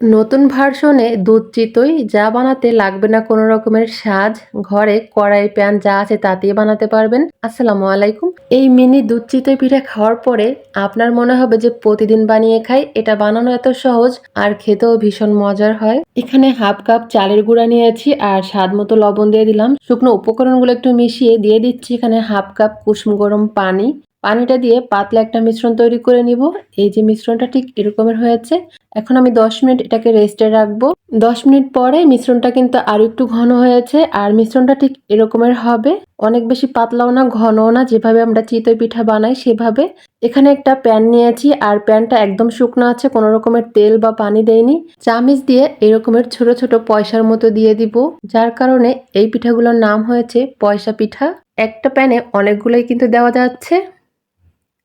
নতুন ভার্সনে দুধ চিতই, যা বানাতে লাগবে না কোনো রকমের সাজ, ঘরে কড়াই, প্যান যা আছে তাতেই বানাতে পারবেন। আসসালামু আলাইকুম। এই মিনি দুধ চিতই পিঠা খাওয়ার পরে আপনার মনে হবে যে প্রতিদিন বানিয়ে খাই, এটা বানানো এত সহজ আর খেতেও ভীষণ মজার হয়। এখানে হাফ কাপ চালের গুঁড়া নিয়েছি আর স্বাদ মতো লবণ দিয়ে দিলাম। শুকনো উপকরণগুলো একটু মিশিয়ে দিয়ে দিচ্ছি। এখানে হাফ কাপ কুসুম গরম পানি পানিটা দিয়ে পাতলা একটা মিশ্রণ তৈরি করে নিব। এই যে মিশ্রণটা ঠিক এরকমের হয়েছে। এখন আমি দশ মিনিট এটাকে রেস্টে রাখব। দশ মিনিট পরে মিশ্রণটা কিন্তু আরও একটু ঘন হয়েছে আর মিশ্রণটা ঠিক এরকমের হবে। অনেক বেশি পাতলাও না, ঘনও না। যেভাবে আমরা চিতই পিঠা বানাই সেভাবে। এখানে একটা প্যান নিয়েছি আর প্যানটা একদম শুকনো আছে, কোনো রকমের তেল বা পানি দেয়নি চামিচ দিয়ে এরকমের ছোট ছোট পয়সার মতো দিয়ে দিব। যার কারণে এই পিঠাগুলোর নাম হয়েছে পয়সা পিঠা। একটা প্যানে অনেকগুলোই কিন্তু দেওয়া যাচ্ছে।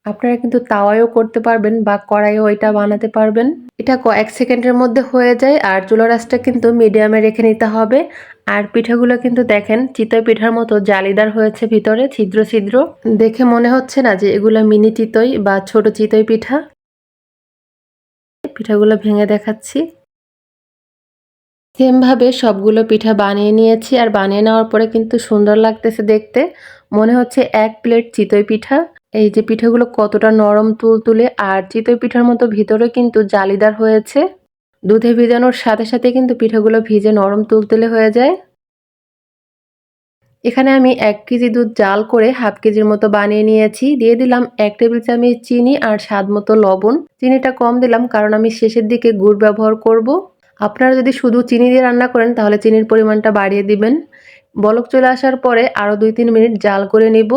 আপনারা কিন্তু তাওয়ায়ও করতে পারবেন বা কড়াইও এটা বানাতে পারবেন। এটা কয়েক সেকেন্ডের মধ্যে হয়ে যায় আর চুলো রাসটা কিন্তু মিডিয়ামে রেখে নিতে হবে। আর পিঠাগুলো কিন্তু দেখেন, চিতই পিঠার মতো জালিদার হয়েছে ভিতরে, ছিদ্র ছিদ্র। দেখে মনে হচ্ছে না যে এগুলো মিনি চিতই বা ছোট চিতই পিঠা। পিঠাগুলো ভেঙে দেখাচ্ছি। সেমভাবে সবগুলো পিঠা বানিয়ে নিয়েছি আর বানিয়ে নেওয়ার পরে কিন্তু সুন্দর লাগতেছে দেখতে। মনে হচ্ছে এক প্লেট চিতই পিঠা। এই যে পিঠাগুলো কতটা নরম তুলতুলে আর চিতই পিঠার মতো ভিতরে কিন্তু জালিদার হয়েছে। দুধে ভিজানোর সাথে সাথে কিন্তু পিঠাগুলো ভিজে নরম তুলতুলে হয়ে যায়। এখানে আমি এক কেজি দুধ জাল করে হাফ কেজির মতো বানিয়ে নিয়েছি। দিয়ে দিলাম এক টেবিল চামচ চিনি আর স্বাদ মতো লবণ। চিনিটা কম দিলাম কারণ আমি শেষের দিকে গুড় ব্যবহার করব। আপনারা যদি শুধু চিনি দিয়ে রান্না করেন তাহলে চিনির পরিমাণটা বাড়িয়ে দিবেন। বলক চলে আসার পরে আরও দুই তিন মিনিট জাল করে নিব।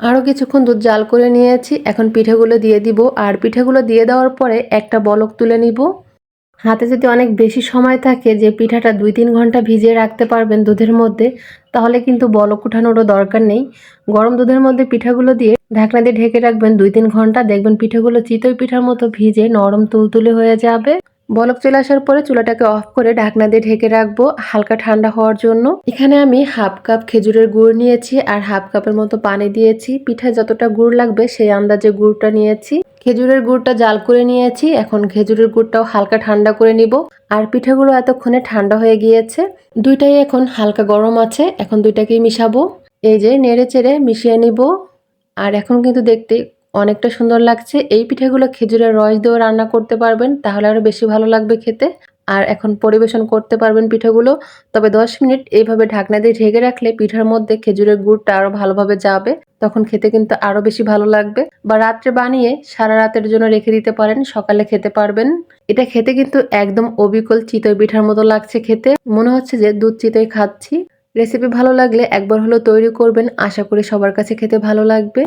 আরও কিছুক্ষণ দুধ জাল করে নিয়েছি। এখন পিঠেগুলো দিয়ে দিব। আর পিঠেগুলো দিয়ে দেওয়ার পরে একটা বলক তুলে নিব। হাতে যদি অনেক বেশি সময় থাকে যে পিঠাটা দুই তিন ঘণ্টা ভিজিয়ে রাখতে পারবেন দুধের মধ্যে, তাহলে কিন্তু বলক উঠানোরও দরকার নেই। গরম দুধের মধ্যে পিঠাগুলো দিয়ে ঢাকনা দিয়ে ঢেকে রাখবেন দুই তিন ঘণ্টা। দেখবেন পিঠাগুলো চিতই পিঠার মতো ভিজে নরম তুলতুলে হয়ে যাবে। বলক চলে আসার পরে চুলাটাকে অফ করে ঢাকনা দিয়ে ঢেকে রাখব হালকা ঠান্ডা হওয়ার জন্য। এখানে আমি হাফ কাপ খেজুরের গুড় নিয়েছি আর হাফ কাপের মতো পানি দিয়েছি। পিঠায় যতটা গুড় লাগবে সেই আন্দাজে গুড়টা নিয়েছি। খেজুরের গুড়টা জাল করে নিয়েছি। এখন খেজুরের গুড়টাও হালকা ঠান্ডা করে নিব। আর পিঠাগুলো এতক্ষণে ঠান্ডা হয়ে গিয়েছে। দুইটাই এখন হালকা গরম আছে। এখন দুইটাকেই মিশাবো। এই যে নেড়ে চেড়ে মিশিয়ে নিব। আর এখন কিন্তু দেখতে অনেকটা সুন্দর লাগছে। এই পিঠেগুলো খেজুরের রস দিয়েও রান্না করতে পারবেন, তাহলে আরও বেশি ভালো লাগবে খেতে। আর এখন পরিবেশন করতে পারবেন পিঠেগুলো। তবে দশ মিনিট এইভাবে ঢাকনা দিয়ে ঢেকে রাখলে পিঠার মধ্যে খেজুরের গুড়টা আরও ভালোভাবে যাবে। তখন খেতে কিন্তু আরও বেশি ভালো লাগবে। বা রাত্রে বানিয়ে সারা রাতের জন্য রেখে দিতে পারেন, সকালে খেতে পারবেন। এটা খেতে কিন্তু একদম অবিকল চিতই পিঠার মতো লাগছে খেতে। মনে হচ্ছে যে দুধ চিতই খাচ্ছি। রেসিপি ভালো লাগলে একবার হলো তৈরি করবেন। আশা করি সবার কাছে খেতে ভালো লাগবে।